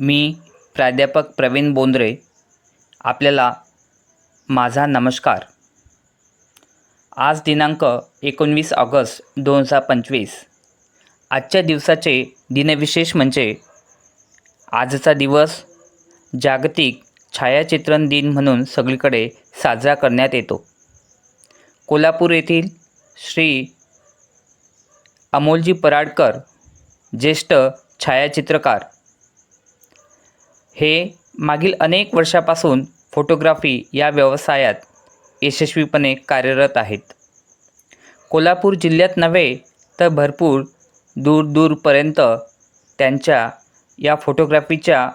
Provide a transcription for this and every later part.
मी प्राध्यापक प्रवीण बोंद्रे आपल्याला माझा नमस्कार. आज दिनांक एकोणवीस ऑगस्ट दोन हजार पंचवीस. आजच्या दिवसाचे दिनविशेष म्हणजे आजचा दिवस जागतिक छायाचित्रण दिन म्हणून सगळीकडे साजरा करण्यात येतो. कोल्हापूर येथील श्री अमोलजी पराडकर ज्येष्ठ छायाचित्रकार हे मागील अनेक वर्षापासून फोटोग्राफी या व्यवसायात यशस्वीपणे कार्यरत आहेत. कोल्हापूर जिल्ह्यात नव्हे तर भरपूर दूरदूरपर्यंत त्यांच्या या फोटोग्राफीच्या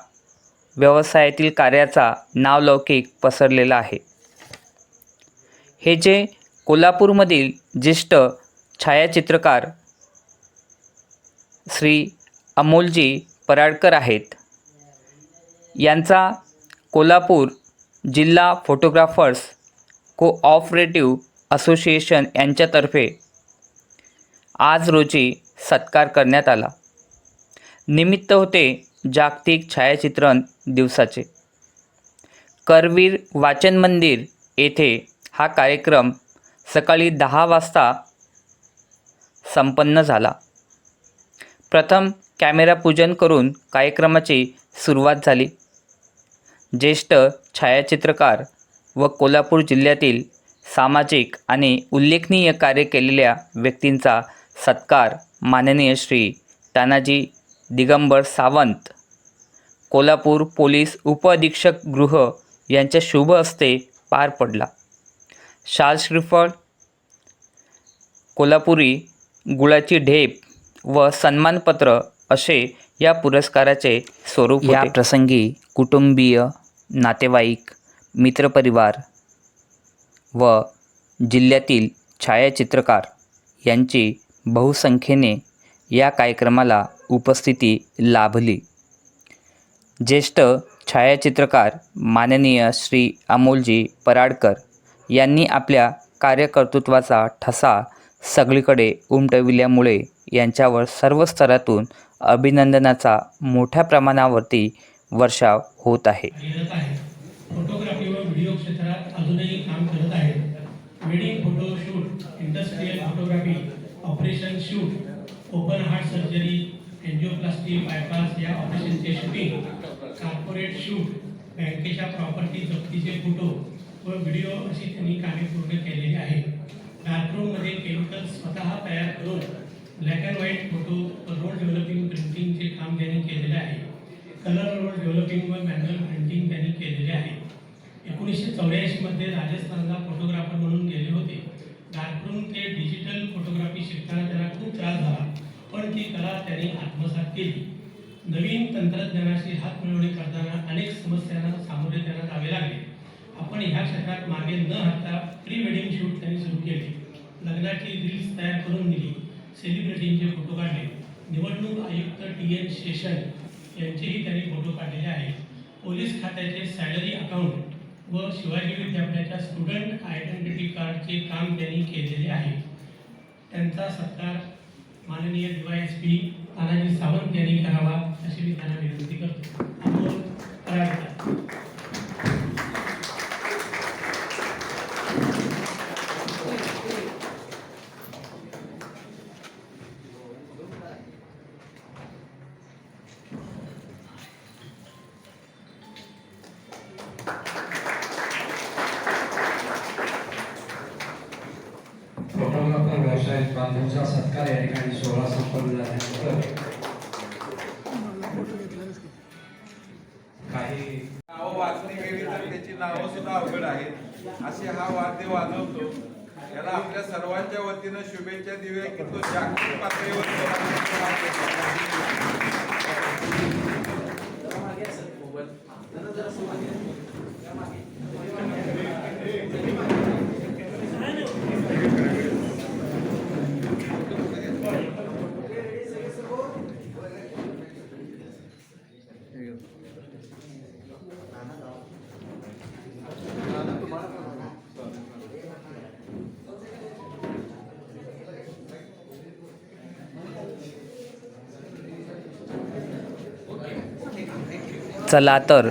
व्यवसायातील कार्याचा नावलौकिक पसरलेला आहे. हे जे कोल्हापूरमधील ज्येष्ठ छायाचित्रकार श्री अमोलजी पराडकर आहेत यांचा कोल्हापूर जिल्हा फोटोग्राफर्स कोऑपरेटिव्ह असोसिएशन यांच्यातर्फे आज रोजी सत्कार करण्यात आला. निमित्त होते जागतिक छायाचित्रण दिवसाचे. करवीर वाचन मंदिर येथे हा कार्यक्रम सकाळी दहा वाजता संपन्न झाला. प्रथम कॅमेरा पूजन करून कार्यक्रमाची सुरुवात झाली. ज्येष्ठ छायाचित्रकार व कोल्हापूर जिल्ह्यातील सामाजिक आणि उल्लेखनीय कार्य केलेल्या व्यक्तींचा सत्कार माननीय श्री तानाजी दिगंबर सावंत कोल्हापूर पोलीस उपअधीक्षक गृह यांच्या शुभ हस्ते पार पडला. शाल श्रीफळ कोल्हापुरी गुळाची ढेप व सन्मानपत्र असे या पुरस्काराचे स्वरूप या प्रसंगी कुटुंबीय नातेवाईक मित्रपरिवार व जिल्ह्यातील छायाचित्रकार यांची बहुसंख्येने या कार्यक्रमाला उपस्थिती लाभली. ज्येष्ठ छायाचित्रकार माननीय श्री अमोलजी पराडकर यांनी आपल्या कार्यकर्तृत्वाचा ठसा सगळीकडे उमटविल्यामुळे यांच्यावर सर्व स्तरातून अभिनंदनाचा मोठ्या प्रमाणावरती वर्षाव होत आहे. फोटोग्राफी व व्हिडिओ क्षेत्रात अजूनही काम करत आहेत. Wedding photo shoot, industrial photography, operation shoot, open heart surgery angioplasty bypass या ऑपरेशनचे शूटिंग, कॉर्पोरेट शूट, बँकेच्या प्रॉपर्टी जप्तीचे फ़ोटो व व्हिडिओ अशी त्यांनी कामे पूर्ण केलेली आहेत. डार्करूममध्ये केमिकल स्वतः तयार करून black and white photo roll developing प्रिंटिंगचे काम त्यांनी केलेले आहे. कलर डेव्हलपिंग व मॅन्युअल प्रिंटिंग त्यांनी केलेले आहे. एकोणीसशे चौऱ्याऐंशीमध्ये राजस्थानला फोटोग्राफर म्हणून गेले होते. डार्करूम ते डिजिटल फोटोग्राफी शिकताना त्यांना खूप त्रास झाला पण ती कला त्यांनी आत्मसात केली. नवीन तंत्रज्ञानाशी हातमिळवणी करताना अनेक समस्यांना सामोरे त्यांना जावे लागले. आपण ह्या क्षेत्रात मागे न हटता प्री वेडिंग शूट त्यांनी सुरू केले. लग्नाची रील्स तयार करून दिली सेलिब्रिटींचे फोटो काढले. निवडणूक आयुक्त टी एन शेषन यांचेही त्यांनी फोटो काढलेले आहेत. पोलीस खात्याचे सॅलरी अकाउंट व शिवाजी विद्यापीठाच्या स्टुडंट आयडेंटिटी कार्डचे काम त्यांनी केलेले आहे. त्यांचा सत्कार माननीय D Y S P Tanaji Sawant यांनी करावा अशी मी त्यांना विनंती शाहीर बांधवचा सत्कार या ठिकाणी सोहळा संपन्न झाल्यानंतर काही नावं वाचणी गेली तर त्याची नावं सुद्धा अवघड आहेत असे हा वाद्य वाजवतो याला आपल्या सर्वांच्या वतीनं शुभेच्छा दिव्या की तो जागतिक पातळीवर चला तर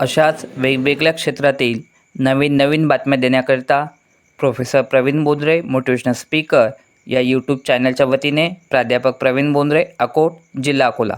अशाच वेगवेगळ्या क्षेत्रातील नवीन नवीन बातम्या देण्याकरिता professor Pravin Bondre motivational speaker या यूट्यूब चॅनलच्या वतीने प्राध्यापक प्रवीण बोंद्रे अकोट जिल्हा अकोला.